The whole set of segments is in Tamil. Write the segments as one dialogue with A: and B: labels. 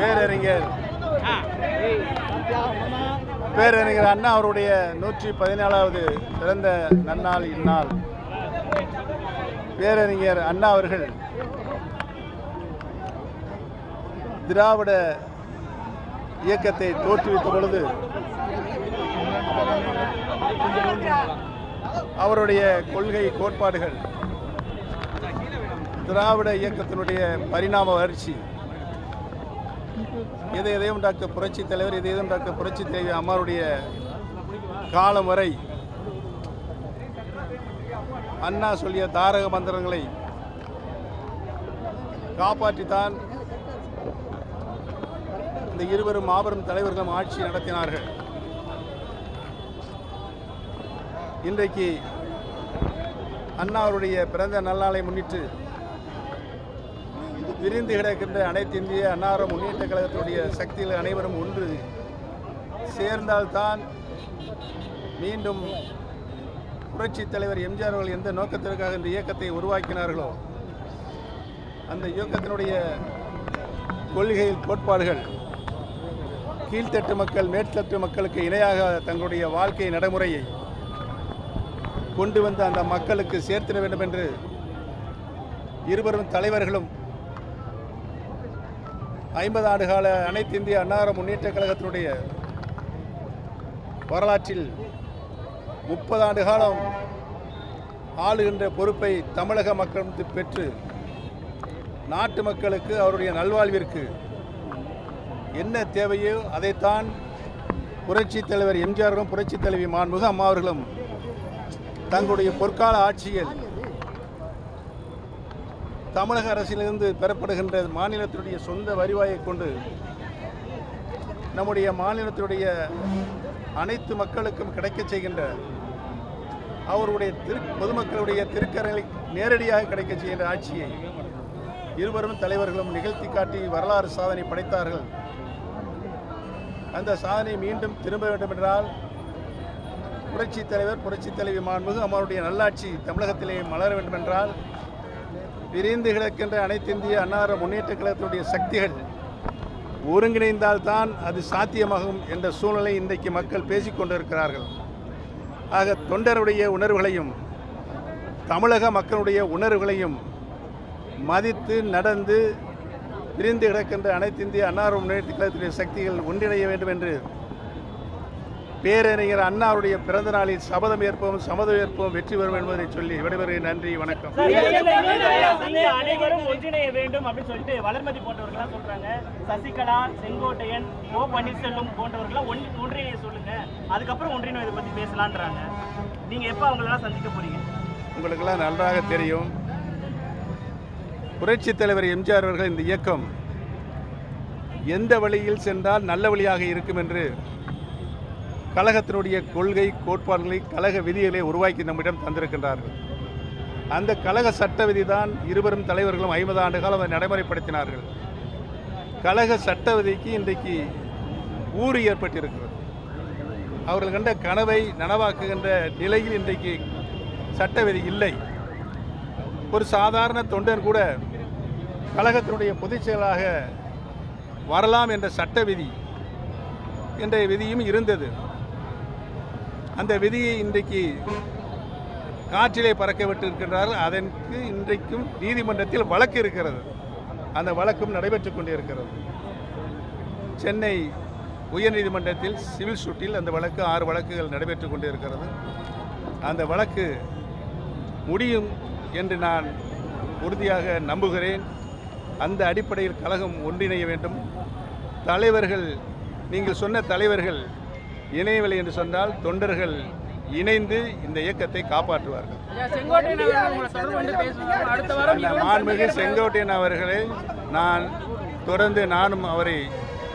A: பேரறிஞர். பேரறிஞர் அண்ணா அவருடைய நூற்றி பதினாலாவது பிறந்த நன்னாள் இந்நாள். பேரறிஞர் அண்ணா அவர்கள் திராவிட இயக்கத்தை தோற்றுவித்த பொழுது அவருடைய கொள்கை கோட்பாடுகள் திராவிட இயக்கத்தினுடைய பரிணாம வளர்ச்சி எதை எதையும் டாக்டர் புரட்சி தலைவர் எதை எதையும் டாக்டர் புரட்சி தலைவி அம்மாருடைய காலம் வரை அண்ணா சொல்லிய தாரக மந்திரங்களை காப்பாற்றித்தான் இந்த இருவரும் மாபெரும் தலைவர்களும் ஆட்சி நடத்தினார்கள். இன்றைக்கு அண்ணாவுடைய பிறந்த நல்லாளை முன்னிட்டு விரிந்து கிடக்கின்ற அனைத்து இந்திய அன்னார முன்னேற்ற கழகத்தினுடைய சக்திகள் அனைவரும் ஒன்று சேர்ந்தால்தான் மீண்டும் புரட்சி தலைவர் எம்ஜிஆர் அவர்கள் எந்த நோக்கத்திற்காக இந்த இயக்கத்தை உருவாக்கினார்களோ அந்த இயக்கத்தினுடைய கொள்கையில் கோட்பாடுகள் கீழ்த்தட்டு மக்கள் மேற்தட்டு மக்களுக்கு இணையாக தங்களுடைய வாழ்க்கை நடைமுறையை கொண்டு வந்து அந்த மக்களுக்கு சேர்த்திட வேண்டும் என்று இருவரும் தலைவர்களும் ஐம்பது ஆண்டு கால அனைத்து இந்திய அன்னார முன்னேற்ற கழகத்தினுடைய வரலாற்றில் முப்பது ஆண்டு காலம் ஆளுகின்ற பொறுப்பை தமிழக மக்கள் பெற்று நாட்டு மக்களுக்கு அவருடைய நல்வாழ்விற்கு என்ன தேவையோ அதைத்தான் புரட்சித் தலைவர் எம்ஜிஆரும் புரட்சித் தலைவி மாண்புக அம்மா அவர்களும் தங்களுடைய பொற்கால ஆட்சியில் தமிழக அரசிலிருந்து பெறப்படுகின்ற மாநிலத்தினுடைய சொந்த வருவாயை கொண்டு நம்முடைய மாநிலத்தினுடைய அனைத்து மக்களுக்கும் கிடைக்கச் செய்கின்ற அவருடைய திரு பொதுமக்களுடைய திருக்கரங்களை நேரடியாக கிடைக்கச் செய்கின்ற ஆட்சியை இருவரும் தலைவர்களும் நிகழ்த்தி காட்டி வரலாறு சாதனை படைத்தார்கள். அந்த சாதனை மீண்டும் திரும்ப வேண்டும் என்றால் புரட்சி தலைவர் புரட்சித் தலைவி மாண்புகு அவருடைய நல்லாட்சி தமிழகத்திலே மலர வேண்டும் என்றால் விரிந்து கிடக்கின்ற அனைத்து இந்திய அன்னார முன்னேற்ற கழகத்தினுடைய சக்திகள் ஒருங்கிணைந்தால்தான் அது சாத்தியமாகும் என்ற சூழ்நிலை இன்றைக்கு மக்கள் பேசிக் கொண்டிருக்கிறார்கள். ஆக தொண்டருடைய உணர்வுகளையும் தமிழக மக்களுடைய உணர்வுகளையும் மதித்து நடந்து பிரிந்து கிடக்கின்ற அனைத்து இந்திய அன்னார முன்னேற்ற கழகத்தினுடைய சக்திகள் ஒன்றிணைய வேண்டும் என்று பேரறிஞர் அண்ணாவுடைய பிறந்த நாளில் சபதம் ஏற்போம் சம்மதம் ஏற்போம் வெற்றி பெறும் என்பதை சொல்லி விடைபெறுகிறேன். நன்றி வணக்கம்.
B: அனைவரும் ஒன்றிணைய வேண்டும் அப்படின்னு சொல்லிட்டு வளர்மதி போன்றவர்கள்லாம் சொல்றாங்க. சசிகலா செங்கோட்டையன் ஓ பன்னீர்செல்வம் போன்றவர்கள்லாம் ஒன் ஒன்றிணைய சொல்லுங்க. அதுக்கப்புறம் ஒன்றிணைவதை பத்தி பேசலான்றாங்க. நீங்க எப்ப அவங்களெல்லாம் சந்திக்க போறீங்க?
A: உங்களுக்கெல்லாம் நன்றாக தெரியும். புரட்சி தலைவர் எம்ஜிஆர் அவர்கள் இந்த இயக்கம் எந்த வழியில் சென்றால் நல்ல வழியாக இருக்கும் என்று கழகத்தினுடைய கொள்கை கோட்பாடுகளை கழக விதிகளை உருவாக்கி நம்மிடம் தந்திருக்கின்றார்கள். அந்த கழக சட்ட விதி தான் இருவரும் தலைவர்களும் ஐம்பது ஆண்டு காலம் அதை நடைமுறைப்படுத்தினார்கள். கழக சட்ட விதிக்கு இன்றைக்கு ஊறு ஏற்பட்டிருக்கிறது. அவர்கள் கண்ட கனவை நனவாக்குகின்ற நிலையில் இன்றைக்கு சட்ட விதி இல்லை. ஒரு சாதாரண தொண்டன் கூட கழகத்தினுடைய பொதுச் செயலாக வரலாம் என்ற சட்ட விதி என்ற விதியும் இருந்தது. அந்த விதியை இன்றைக்கு காற்றிலே பறக்க விட்டிருக்கிறார்கள் அதற்கு இன்றைக்கும் நீதிமன்றத்தில் வழக்கு இருக்கிறது. அந்த வழக்கும் நடைபெற்று கொண்டிருக்கிறது. சென்னை உயர்நீதிமன்றத்தில் சிவில் சூட்டில் அந்த வழக்கு ஆறு வழக்குகள் நடைபெற்று கொண்டிருக்கிறது. அந்த வழக்கு முடியும் என்று நான் உறுதியாக நம்புகிறேன். அந்த அடிப்படையில் கழகம் ஒன்றிணைய வேண்டும். தலைவர்கள் நீங்கள் சொன்ன தலைவர்கள் இணையவில்லை என்று சொன்னால் தொண்டர்கள் இணைந்து இந்த இயக்கத்தை காப்பாற்றுவார்கள். மாண்புமிகு செங்கோட்டையன் அவர்களை நான் தொடர்ந்து நானும் அவரை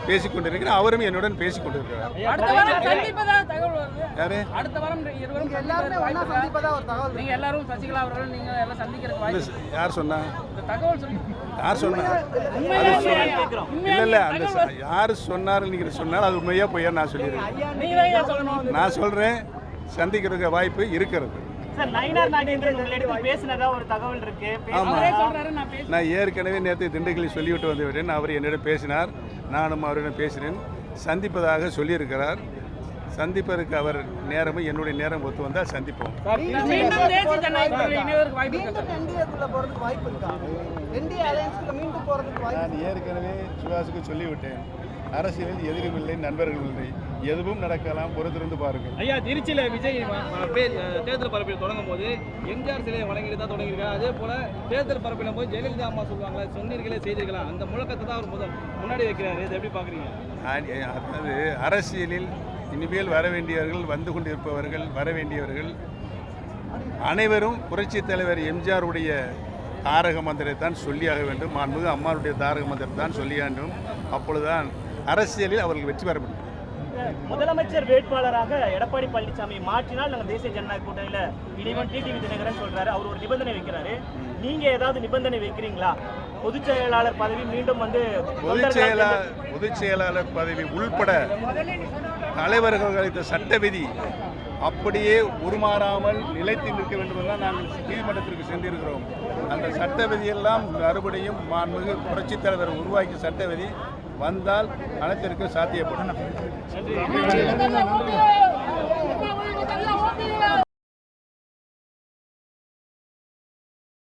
A: பேசிக் கொண்டிருக்கிறேன் அவரும் என்னுடன் பேசிக் கொண்டிருக்கிறார்
C: அடுத்த வாரம் சந்திப்பதா தகவல் வருது?
A: யாரு?
C: அடுத்த வாரம் இருவரும் சந்திப்பதற்கு வாய்ப்பு இருக்கா? நீங்க எல்லாரும் சசிகலா அவர்கள் நீங்க எல்லாம் சந்திக்கிறதுக்கு
A: இல்ல,
C: வாய்ப்பு இருக்கா?
A: யார் சொன்னா?
C: இந்த தகவல் சொல்லி
A: யார் சொன்னா. இல்ல இல்ல அந்த யார் சொன்னார் நீங்க சொன்னால் அது உண்மையா பொய்யா நான் சொல்லிடுறேன். நான் சொல்றேன் சந்திக்கிறதுக்கு வாய்ப்பு இருக்கிறது.
B: சார் நயினார் நாகேந்திரன் உங்களிடம் பேசினதா ஒரு தகவல் இருக்கு?
A: ஆமா.
C: அவரே
B: பேசுனதா?
C: சொல்றாரு நான் பேச
A: நான் ஏற்கனவே நேற்று திண்டுக்கல்லில் சொல்லிவிட்டு வந்து விட்டேன் அவர் என்னிடம் பேசினார். நானும் அவரிடம் பேசினேன். சந்திப்பதாக சொல்லியிருக்கிறார். சந்திப்பதற்கு அவர் நேரமும் என்னுடைய நேரம் ஒத்து வந்தால் சந்திப்போம். நான் ஏற்கனவே சுபாஷுக்கு சொல்லிவிட்டேன். அரசியலில் எதிரும் இல்லை நண்பர்கள் இல்லை எதுவும் நடக்கலாம் பொறுத்திருந்து பாருங்கள்.
D: ஐயா திருச்சியில விஜய் தேர்தல் பரப்பில் தொடங்கும் போது எம்ஜிஆர் சிலையை வழங்கிட்டு தான் தொடங்கியிருக்காரு அதே போல தேர்தல் பரப்பிலும் போது ஜெயலலிதா அம்மா சொல்லுவாங்களே சொன்னீர்களே செய்தீர்களா? அந்த முழக்கத்தை தான் அவர் முதல் முன்னாடி வைக்கிறாரு. இதை எப்படி பாக்குறீங்க
A: ஆ- அதாவது அரசியலில் இனிமேல் வர வேண்டியவர்கள் வந்து கொண்டிருப்பவர்கள் வர வேண்டியவர்கள் அனைவரும் புரட்சித் தலைவர் எம்ஜிஆருடைய தாரக மந்திரத்தைத்தான் சொல்லியாக வேண்டும். மாண்புமிகு அம்மாவுடைய தாரக மந்திரத்தை தான் சொல்லிய வேண்டும். அப்பொழுதுதான் அரசியலில் அவர்கள் வெற்றி பெற முடியும்.
B: முதலமைச்சர் வேட்பாளராக எடப்பாடி பழனிசாமி மாற்றினால் நாங்க தேசிய ஜனநாயக கூட்டணியில இனிவன் டிடிவி தினகரன் சொல்றாரு. அவர் ஒரு நிபந்தனை வைக்கிறாரு. நீங்க ஏதாவது நிபந்தனை வைக்கிறீங்களா? பொதுச் செயலாளர் பதவி மீண்டும் வந்து
A: பொதுச் செயலாளர் பொதுச் செயலாளர் பதவி உள்பட தலைவர்கள் அளித்த சட்ட விதி அப்படியே உருமாறாமல் நிலைத்து நிற்க வேண்டும் என்றுதான் நாங்கள் நீதிமன்றத்திற்கு சென்றிருக்கிறோம். அந்த சட்ட விதியெல்லாம் மறுபடியும் மாண்புமிகு புரட்சித் தலைவர் உருவாக்கிய சட்ட விதி. வந்தால் அனைத்திற்கும் சாத்தியப்படும்.